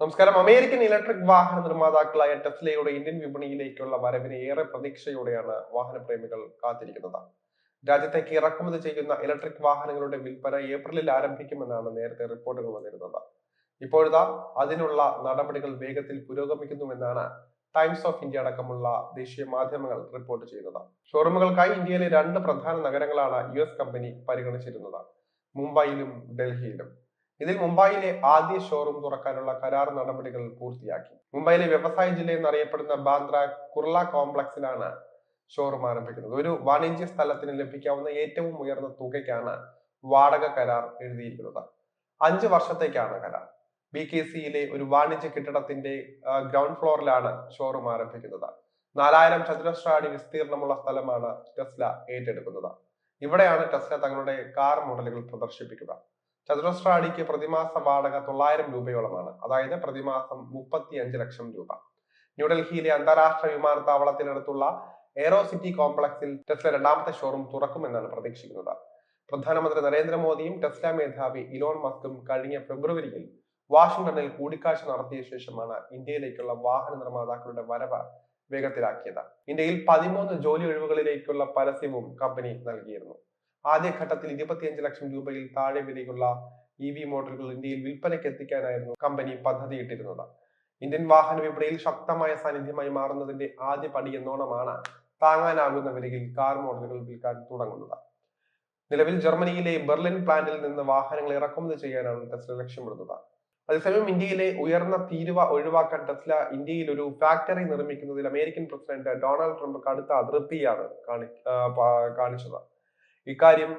നമസ്കാരം. American electric വാഹന നിർമ്മാതാക്കളായ ടെസ്ലയുടെ Indian വിപണിയിലേക്കുള്ള വരവിനെ ഏറെ പ്രതീക്ഷയോടെയാണ് വാഹനപ്രേമികൾ കാത്തിരിക്കുന്നത്. രാജ്യത്തേക്ക് ഇറക്കുമതി ചെയ്യുന്ന ഇലക്ട്രിക് വാഹനങ്ങളുടെ വിൽപ്പന ഏപ്രിലിൽ ആരംഭിക്കുമെന്നാണ് നേരത്തെ റിപ്പോർട്ടുകൾ വന്നിരുന്നത്. ഇപ്പോഴത്തെ അതിനുള്ള നടപടികൾ വേഗത്തിൽ പുരോഗമിക്കുന്നുവെന്നാണ് ടൈംസ് ഓഫ് ഇന്ത്യ അടക്കമുള്ള ദേശീയ മാധ്യമങ്ങൾ റിപ്പോർട്ട് ചെയ്യുന്നത്. ഷോറൂമുകൾക്കായി ഇന്ത്യയിലെ രണ്ട് പ്രധാന നഗരങ്ങളാണ് യു എസ് കമ്പനി പരിഗണിച്ചിരുന്നത്. മുംബൈയിലും ഡൽഹിയിലും. ഇതിൽ മുംബൈയിലെ ആദ്യ ഷോറൂം തുറക്കാനുള്ള കരാർ നടപടികൾ പൂർത്തിയാക്കി. മുംബൈയിലെ വ്യവസായ ജില്ല എന്നറിയപ്പെടുന്ന ബാന്ദ്ര കുർള കോംപ്ലക്സിലാണ് ഷോറൂം ആരംഭിക്കുന്നത്. ഒരു വാണിജ്യ സ്ഥലത്തിന് ലഭിക്കാവുന്ന ഏറ്റവും ഉയർന്ന തുകയ്ക്കാണ് വാടക കരാർ എഴുതിയിരിക്കുന്നത്. അഞ്ച് വർഷത്തേക്കാണ് കരാർ. ബി കെ സിയിലെ ഒരു വാണിജ്യ കെട്ടിടത്തിന്റെ ഗ്രൗണ്ട് ഫ്ലോറിലാണ് ഷോറൂം ആരംഭിക്കുന്നത്. നാലായിരം ചതുരശ്ര അടി വിസ്തീർണമുള്ള സ്ഥലമാണ് ടെസ്ല ഏറ്റെടുക്കുന്നത്. ഇവിടെയാണ് ടെസ്ല തങ്ങളുടെ കാർ മോഡലുകൾ പ്രദർശിപ്പിക്കുക. ചതുരശ്ര അടിക്ക് പ്രതിമാസ വാടക തൊള്ളായിരം രൂപയോളമാണ്. അതായത് പ്രതിമാസം മുപ്പത്തി അഞ്ച് ലക്ഷം രൂപ. ന്യൂഡൽഹിയിലെ അന്താരാഷ്ട്ര വിമാനത്താവളത്തിനടുത്തുള്ള എയറോ സിറ്റി കോംപ്ലക്സിൽ ടെസ്ല രണ്ടാമത്തെ ഷോറൂം തുറക്കുമെന്നാണ് പ്രതീക്ഷിക്കുന്നത്. പ്രധാനമന്ത്രി നരേന്ദ്രമോദിയും ടെസ്ല മേധാവി ഇലോൺ മസ്കും കഴിഞ്ഞ ഫെബ്രുവരിയിൽ വാഷിംഗ്ടണിൽ കൂടിക്കാഴ്ച നടത്തിയ ശേഷമാണ് ഇന്ത്യയിലേക്കുള്ള വാഹന നിർമ്മാതാക്കളുടെ വരവ് വേഗത്തിലാക്കിയത്. ഇന്ത്യയിൽ പതിമൂന്ന് ജോലി ഒഴിവുകളിലേക്കുള്ള പരസ്യവും കമ്പനി നൽകിയിരുന്നു. ആദ്യഘട്ടത്തിൽ ഇരുപത്തിയഞ്ച് ലക്ഷം രൂപയിൽ താഴെ വിലയുള്ള ഇ വി മോഡലുകൾ ഇന്ത്യയിൽ വിൽപ്പനയ്ക്ക് എത്തിക്കാനായിരുന്നു കമ്പനി പദ്ധതിയിട്ടിരുന്നത്. ഇന്ത്യൻ വാഹന വിപണിയിൽ ശക്തമായ സാന്നിധ്യമായി മാറുന്നതിന്റെ ആദ്യ പടി എന്നോണമാണ് താങ്ങാനാകുന്ന വിലയിൽ കാർ മോഡലുകൾ വിൽക്കാൻ തുടങ്ങുന്നത്. നിലവിൽ ജർമ്മനിയിലെ ബെർലിൻ പ്ലാന്റിൽ നിന്ന് വാഹനങ്ങൾ ഇറക്കുമതി ചെയ്യാനാണ് ടെസ്ല ലക്ഷ്യമിടുന്നത്. അതേസമയം ഇന്ത്യയിലെ ഉയർന്ന തീരുവ ഒഴിവാക്കാൻ ടെസ്ല ഇന്ത്യയിൽ ഒരു ഫാക്ടറി നിർമ്മിക്കുന്നതിൽ അമേരിക്കൻ പ്രസിഡന്റ് ഡൊണാൾഡ് ട്രംപ് കടുത്ത അതൃപ്തിയാണ് കാണി കാണിച്ചത്. ഇക്കാര്യം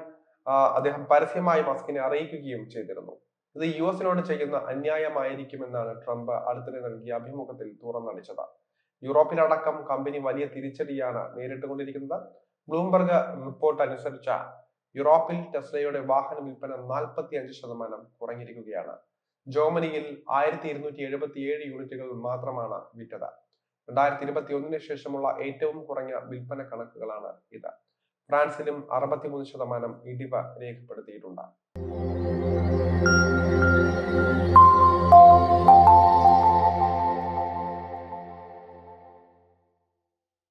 അദ്ദേഹം പരസ്യമായി മസ്കിനെ അറിയിക്കുകയും ചെയ്തിരുന്നു. ഇത് യു എസിനോട് ചെയ്യുന്ന അന്യായമായിരിക്കുമെന്നാണ് ട്രംപ് അടുത്തിടെ നൽകിയ അഭിമുഖത്തിൽ തുറന്നടിച്ചത്. യൂറോപ്പിലടക്കം കമ്പനി വലിയ തിരിച്ചടിയാണ് നേരിട്ടുകൊണ്ടിരിക്കുന്നത്. ബ്ലൂംബർഗ് റിപ്പോർട്ട് അനുസരിച്ച യൂറോപ്പിൽ ടെസ്ലയുടെ വാഹന വിൽപ്പന നാൽപ്പത്തി അഞ്ച് ശതമാനം കുറഞ്ഞിരിക്കുകയാണ്. ജർമ്മനിയിൽ ആയിരത്തി ഇരുന്നൂറ്റി എഴുപത്തി ഏഴ് യൂണിറ്റുകൾ മാത്രമാണ് വിറ്റത്. രണ്ടായിരത്തി ഇരുപത്തി ഒന്നിന് ശേഷമുള്ള ഏറ്റവും കുറഞ്ഞ വിൽപ്പന കണക്കുകളാണ് ഇത്. ഫ്രാൻസിലും അറുപത്തിമൂന്ന് ശതമാനം ഇടിവ് രേഖപ്പെടുത്തിയിട്ടുണ്ട്.